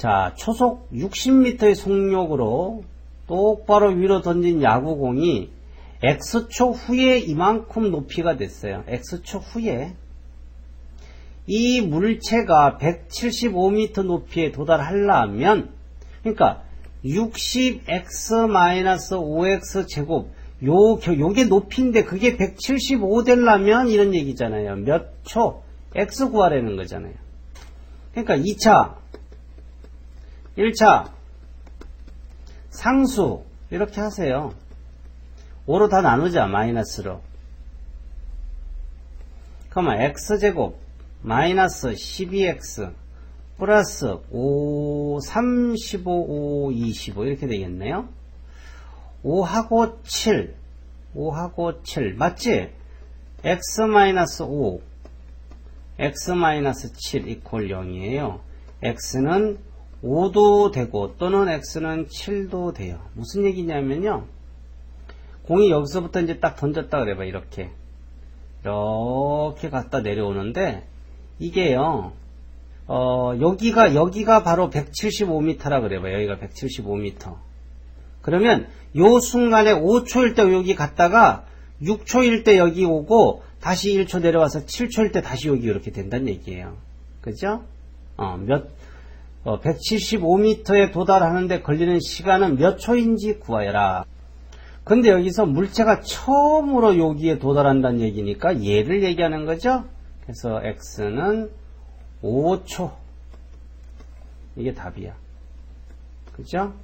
자, 초속 60m의 속력으로 똑바로 위로 던진 야구공이 X초 후에 이만큼 높이가 됐어요. X초 후에. 이 물체가 175m 높이에 도달하려면, 그러니까 60x-5x 제곱, 요, 겨- 요게 높이인데 그게 175 되려면 이런 얘기잖아요. 몇 초? x 구하라는 거잖아요. 그러니까 2차, 1차, 상수, 이렇게 하세요. 5로 다 나누자, 마이너스로. 그러면 x제곱, 마이너스 12x, 플러스 5, 35, 5, 25, 이렇게 되겠네요. 5하고 7, 5하고 7, 맞지? x-5, x-7 이퀄 0이에요. x는 5도 되고 또는 x는 7도 돼요. 무슨 얘기냐면요. 공이 여기서부터 이제 딱 던졌다 그래봐 이렇게 이렇게 갔다 내려오는데 이게요. 어, 여기가 여기가 바로 175m라 그래봐 여기가 175m. 그러면 요 순간에 5초일 때 여기 갔다가 6초일 때 여기 오고 다시 1초 내려와서 7초일 때 다시 여기 이렇게 된다는 얘기예요. 그죠? 어, 몇, 175m에 도달하는데 걸리는 시간은 몇 초인지 구하여라. 근데 여기서 물체가 처음으로 여기에 도달한다는 얘기니까 얘를 얘기하는 거죠? 그래서 x는 5초. 이게 답이야. 그죠?